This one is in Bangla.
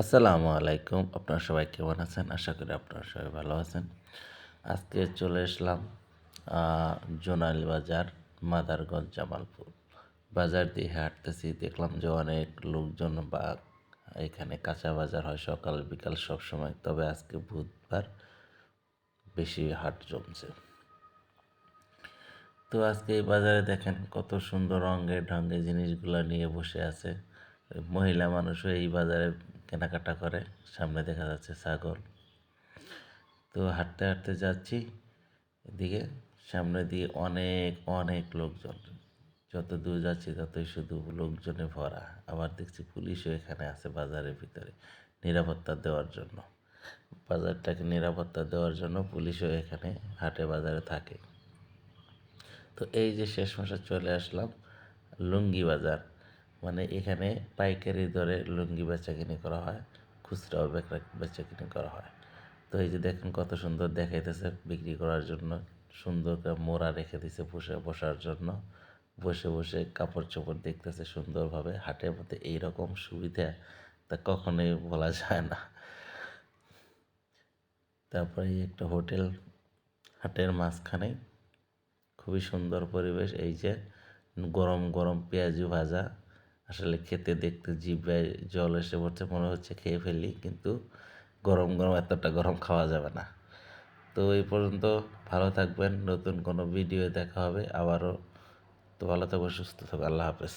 আসসালামু আলাইকুম। আপনারা সবাই কেমন আছেন? আশা করি আপনারা সবাই ভালো আছেন। আজকে চলে এসলাম আহ, জোনালি বাজার মাদারগঞ্জ জামালপুর। বাজার দিয়ে হাঁটতেছি দেখলাম যে অনেক লোকজন বা এখানে কাঁচা বাজার হয় সকাল বিকাল সব সময়। তবে আজকে বুধবার বেশি হাট জমছে। তো আজকে এই বাজারে দেখেন কত সুন্দর রঙের ঢঙ্গে জিনিসগুলো নিয়ে বসে আছে। মহিলা মানুষও এই বাজারে কেনাকাটা করে, সামনে দেখা যাচ্ছে ছাগল। তো হাঁটতে হাঁটতে যাচ্ছি, এদিকে সামনে দিয়ে অনেক অনেক লোকজন। যত দূর যাচ্ছি ততই শুধু লোকজনে ভরা। আবার দেখছি পুলিশও এখানে আছে বাজারের ভিতরে নিরাপত্তা দেওয়ার জন্য। বাজারটাকে নিরাপত্তা দেওয়ার জন্য পুলিশও এখানে হাটে বাজারে থাকে। তো এই যে শেষ মাসে চলে আসলাম লুঙ্গি বাজার। মানে এখানে পাইকারি দরে লুঙ্গি বেচা বেচাকিনি করা হয়, খুচরাও বেচা- বেচাকিনি করা হয়। তো এই যে দেখেন কত সুন্দর দেখাইতেছে বিক্রি করার জন্য, সুন্দর করে মোড়া রেখে দিছে বসে, বসার জন্য। বসে বসে কাপড় চোপড় দেখতেছে সুন্দরভাবে, হাটের মধ্যে এইরকম সুবিধা তা কখনোই বলা যায় না। তারপরে একটা হোটেল, হাটের মাঝখানে খুবই সুন্দর পরিবেশ, এই যে গরম গরম পেঁয়াজু ভাজা। আসলে খেতে দেখতে জিভে জল এসে পড়ছে, মনে হচ্ছে খেয়ে ফেলি, কিন্তু গরম গরম, এতটা গরম খাওয়া যাবে না। তো এই পর্যন্ত ভালো থাকবেন, নতুন কোনো ভিডিও দেখা হবে, আবারও। তো ভালো থাকবেন, সুস্থ থাকবেন, আল্লাহ হাফেজ।